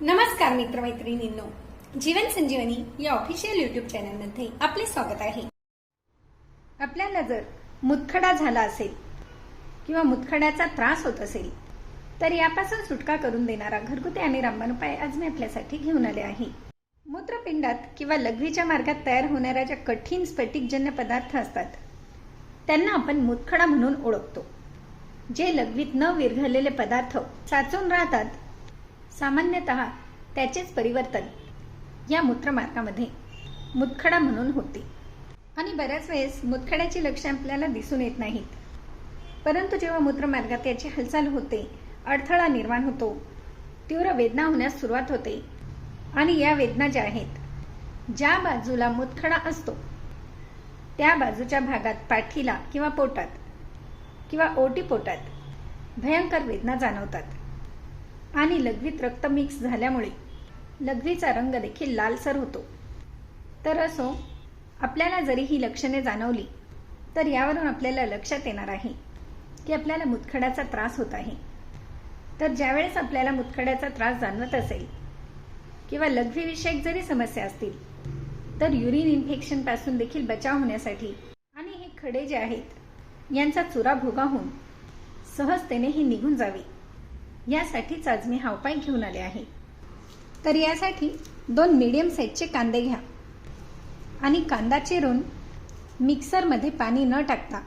नमस्कार मित्रमैत्रिणींनो. जीवन संजीवनी या official YouTube चॅनलमध्ये आपले स्वागत आहे. आपल्याला जर मुतखडा झाला असेल किंवा मुतखड्याचा त्रास होत असेल तर यापासून सुटका करून देणारा घरगुती आणि रामबाण उपाय आज मी आपल्यासाठी घेऊन आले आहे. मूत्रपिंडात किंवा लघवीच्या मार्गात तयार होणाऱ्या ज्या कठीण स्फटिकजन्य पदार्थ असतात त्यांना आपण मुतखडा म्हणून ओळखतो. जे लघवीत न विरघळलेले पदार्थ साचून राहतात सामान्यतः त्याचेच परिवर्तन या मूत्रमार्गामध्ये मुतखडा म्हणून होते. आणि बऱ्याच वेळेस मुतखड्याची लक्षणे आपल्याला दिसून येत नाहीत. परंतु जेव्हा मूत्रमार्गात याची हालचाल होते अडथळा निर्माण होतो तीव्र वेदना होण्यास सुरुवात होते. आणि या वेदना ज्या आहेत ज्या बाजूला मुतखडा असतो त्या बाजूच्या भागात पाठीला किंवा पोटात किंवा ओटी पोटात भयंकर वेदना जाणवतात. आणि लघवीत रक्त मिक्स झाल्यामुळे लघवीचा रंग देखील लालसर होतो. तर असो आपल्याला जरी ही लक्षणे जाणवली तर यावरून आपल्याला लक्षात येणार आहे की आपल्याला मुतखड्याचा त्रास होत आहे. तर ज्यावेळेस आपल्याला मुतखड्याचा त्रास जाणवत असेल किंवा लघवीविषयक जरी समस्या असतील तर युरिन इन्फेक्शनपासून देखील बचाव होण्यासाठी आणि हे खडे जे आहेत यांचा चुरा भोगा होऊन सहजतेने ही निघून जावे. यासाठीच आज मी हा उपाय घेऊन आले आहे. तर यासाठी दोन मीडियम साईजचे कांदे घ्या. आणि कांदा चिरून मिक्सरमध्ये पाणी न टाकता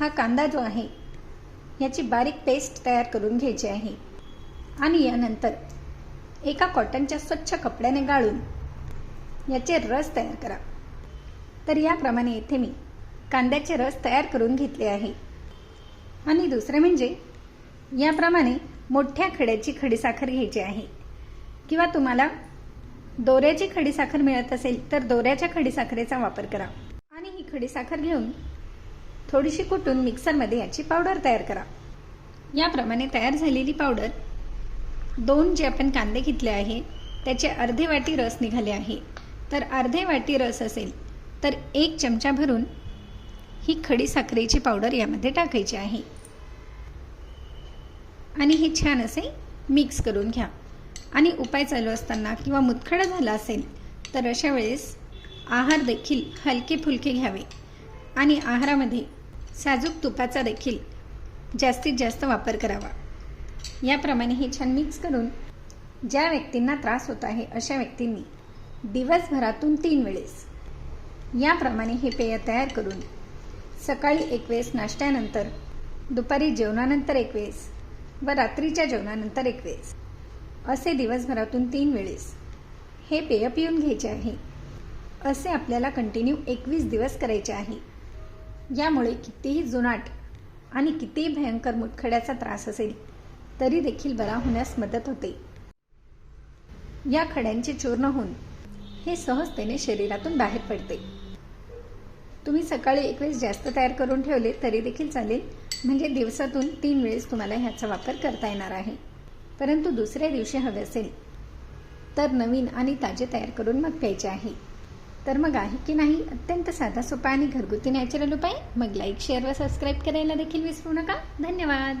हा कांदा जो आहे याची बारीक पेस्ट तयार करून घ्यायची आहे. आणि यानंतर एका कॉटनच्या स्वच्छ कपड्याने गाळून याचे रस तयार करा. तर याप्रमाणे येथे मी कांद्याचे रस तयार करून घेतले आहे. आणि दुसरे म्हणजे याप्रमाणे मोठ्या खड्याची खडीसाखर घ्यायची आहे. किंवा तुम्हाला दोऱ्याची खडीसाखर मिळत असेल तर दोऱ्याच्या खडीसाखरेचा वापर करा. आणि ही खडीसाखर घेऊन थोडीशी कुटून मिक्सरमध्ये याची पावडर तयार करा. याप्रमाणे तयार झालेली पावडर दोन जे आपण कांदे घेतले आहे त्याचे अर्धे वाटी रस निघाले आहे. तर अर्धे वाटी रस असेल तर एक चमचा भरून ही खडी साखरेची पावडर यामध्ये टाकायची आहे. आणि हे छान असे मिक्स करून घ्या. आणि उपाय चालू असताना किंवा मुतखडा झाला असेल तर अशा वेळेस आहार देखील हलके फुलके घ्यावे. आणि आहारामध्ये साजूक तुपाचा देखील जास्तीत जास्त वापर करावा. याप्रमाणे हे छान मिक्स करून ज्या व्यक्तींना त्रास होत आहे अशा व्यक्तींनी दिवसभरातून तीन वेळेस याप्रमाणे हे पेय तयार करून सकाळी एक वेळेस नाश्त्यानंतर दुपारी जेवणानंतर एक वेळेस व रात्रीच्या जेवणानंतर एक वेळेस. असे दिवसभरातून तीन वेळेस. हे पेय पिऊन घ्यायचे आहे. असे आपल्याला कंटिन्यू एकवीस दिवस करायचे आहे. यामुळे कितीही जुनाट आणि कितीही भयंकर मुतखड्याचा त्रास असेल तरी देखील बरा होण्यास मदत होते. या खड्यांचे चूर्ण होऊन हे सहजतेने शरीरातून बाहेर पडते. तुम्ही सकाळी एक वेळेस जास्त तयार करून ठेवले तरी देखील चालेल. म्हणजे दिवसातून तीन वेळेस तुम्हाला ह्याचा वापर करता येणार आहे. परंतु दुसऱ्या दिवशी हवे असेल तर नवीन आणि ताजे तयार करून मग प्यायचे आहे. तर मग आहे की नाही अत्यंत साधा सोपा आणि घरगुती नॅचरल उपाय? मग लाईक शेअर व सबस्क्राईब करायला देखील विसरू नका. धन्यवाद.